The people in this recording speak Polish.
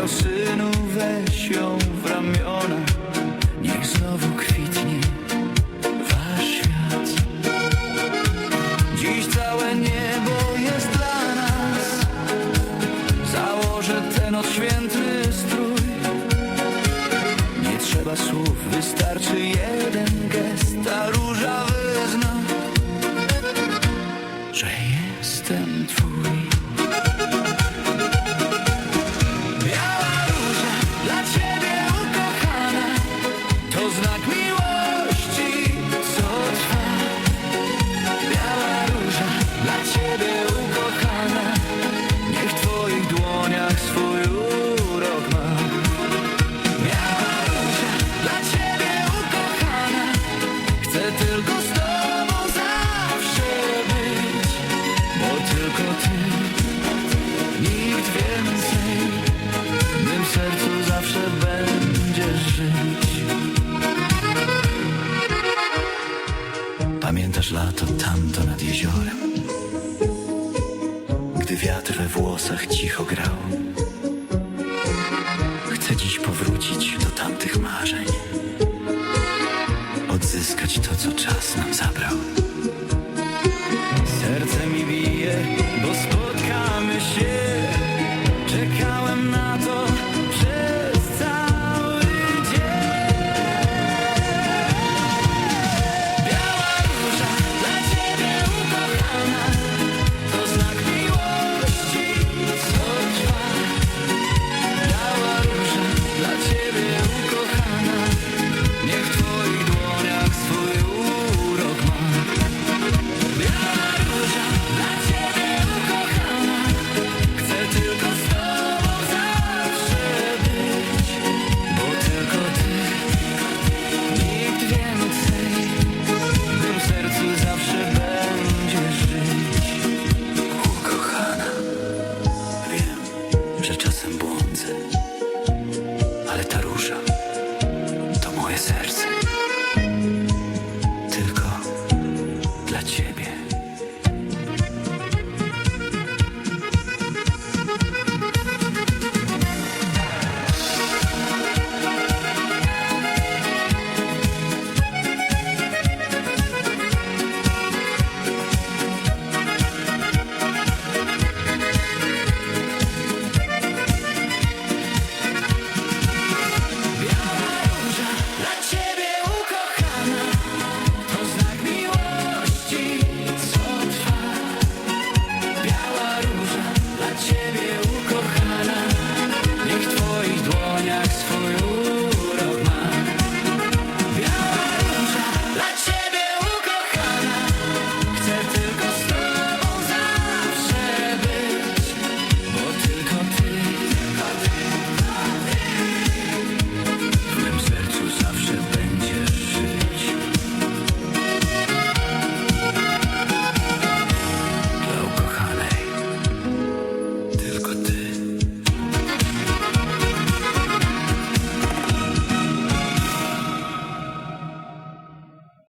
powiedział synu weź ją w ramiona. Niech znowu kwitnie wasz świat. Dziś całe niebo jest dla nas. Założę ten odświętny strój. Nie trzeba słów, wystarczy jeden gest, a Lato tamto nad jeziorem. Gdy wiatr we włosach cicho grał Chcę dziś powrócić do tamtych marzeń.